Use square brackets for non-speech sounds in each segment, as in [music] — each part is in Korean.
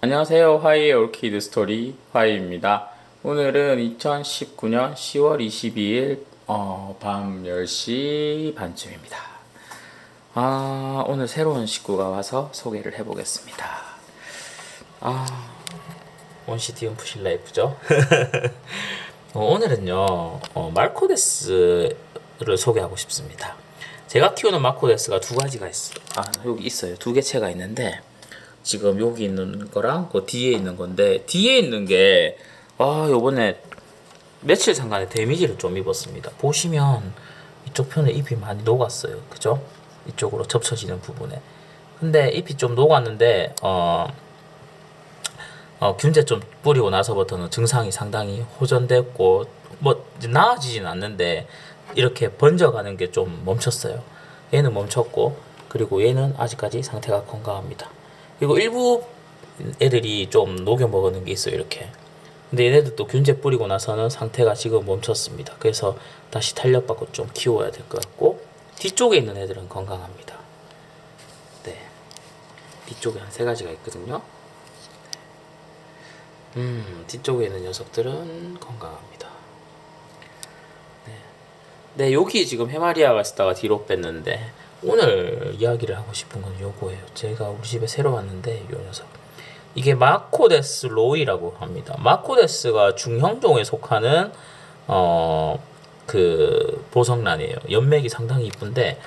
안녕하세요. 화이의 올키드 스토리 화이입니다. 오늘은 2019년 10월 22일 어, 밤 10시 반쯤입니다. 아, 오늘 새로운 식구가 와서 소개를 해보겠습니다. 아, 원시티 움프실 라이프죠? [laughs] 어, 오늘은요, 어, 말코데스를 소개하고 싶습니다. 제가 키우는 마코데스가 두 가지가 있어요. 아, 여기 있어요. 두 개체가 있는데, 지금 여기 있는 거랑 그 뒤에 있는 건데, 뒤에 있는 게, 아, 요번에 며칠 상간에 데미지를 좀 입었습니다. 보시면 이쪽 편에 잎이 많이 녹았어요. 그죠? 이쪽으로 접쳐지는 부분에. 근데 잎이 좀 녹았는데, 어, 어, 균제 좀 뿌리고 나서부터는 증상이 상당히 호전됐고 뭐 나아지진 않는데 이렇게 번져가는 게 좀 멈췄어요. 얘는 멈췄고 그리고 얘는 아직까지 상태가 건강합니다. 그리고 일부 애들이 좀 녹여 먹는 게 있어요. 이렇게. 근데 얘네들도 균제 뿌리고 나서는 상태가 지금 멈췄습니다. 그래서 다시 탄력받고 좀 키워야 될 것 같고 뒤쪽에 있는 애들은 건강합니다. 네. 뒤쪽에 한 세 가지가 있거든요. 음, 뒤쪽에 있는 녀석들은 건강합니다. 네. 네, 여기 지금 해마리아가 있다가 뒤로 뺐는데, 오늘 이야기를 하고 싶은 건 요거예요. 제가 우리 집에 새로 왔는데, 요 녀석. 이게 마코데스 로이라고 합니다. 마코데스가 중형종에 속하는, 어, 그, 보석란이에요. 연맥이 상당히 이쁜데,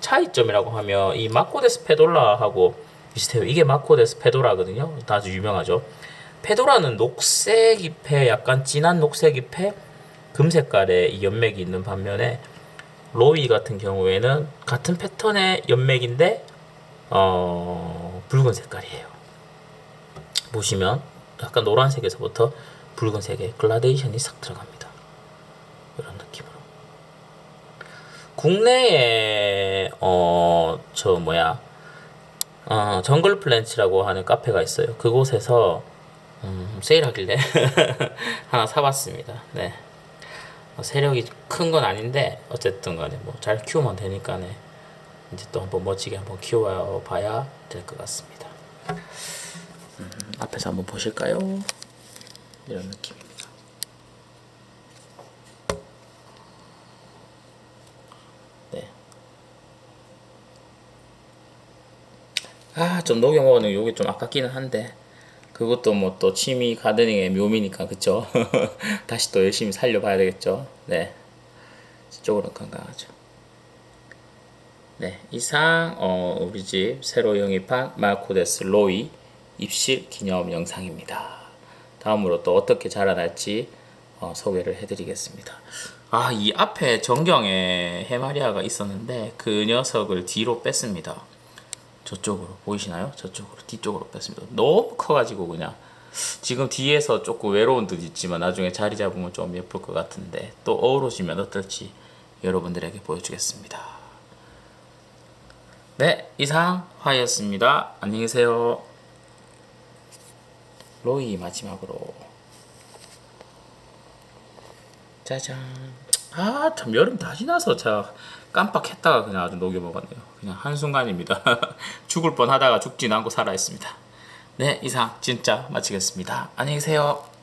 차이점이라고 하면, 이 마코데스 페돌라하고 비슷해요. 이게 마코데스 페도라거든요. 아주 유명하죠. 페도라는 녹색 잎에 약간 진한 녹색 잎에 금색깔의 이 연맥이 있는 반면에 로이 같은 경우에는 같은 패턴의 연맥인데 어, 붉은 색깔이에요. 보시면 약간 노란색에서부터 붉은색의 글라데이션이 싹 들어갑니다. 이런 느낌으로. 국내에 어 저 뭐야 어, 정글 플랜츠라고 하는 카페가 있어요. 그곳에서 음, 세일하길래 [laughs] 하나 사봤습니다. 네. 어, 세력이 큰 건 아닌데 어쨌든 간에 뭐 잘 키우면 되니까네 이제 또 한번 멋지게 한번 키워 봐야 될 것 같습니다. 음, 앞에서 한번 보실까요? 이런 느낌입니다. 네. 아, 좀 녹여 먹는 요게 좀 아깝기는 한데 그것도 뭐 또 취미 가드닝의 묘미니까 그쵸? [laughs] 다시 또 열심히 살려봐야 되겠죠? 네, 이쪽으로 건강하죠. 네, 이상 어, 우리 집 새로 영입한 마코데스 로이 입실 기념 영상입니다. 다음으로 또 어떻게 자라날지 어, 소개를 해드리겠습니다. 아, 이 앞에 전경에 해마리아가 있었는데 그 녀석을 뒤로 뺐습니다. 저쪽으로 보이시나요? 저쪽으로 뒤쪽으로 뺐습니다. 너무 커가지고 그냥 지금 뒤에서 조금 외로운 듯 있지만 나중에 자리 잡으면 좀 예쁠 것 같은데 또 어우러지면 어떨지 여러분들에게 보여주겠습니다. 네, 이상 화이였습니다. 안녕히 계세요. 로이 마지막으로 짜잔. 아, 참 여름 다 지나서 자 깜빡했다가 그냥 아주 녹여 먹었네요. 그냥 한순간입니다. [laughs] 죽을 뻔 하다가 죽진 않고 살아있습니다. 네, 이상 진짜 마치겠습니다. 안녕히 계세요.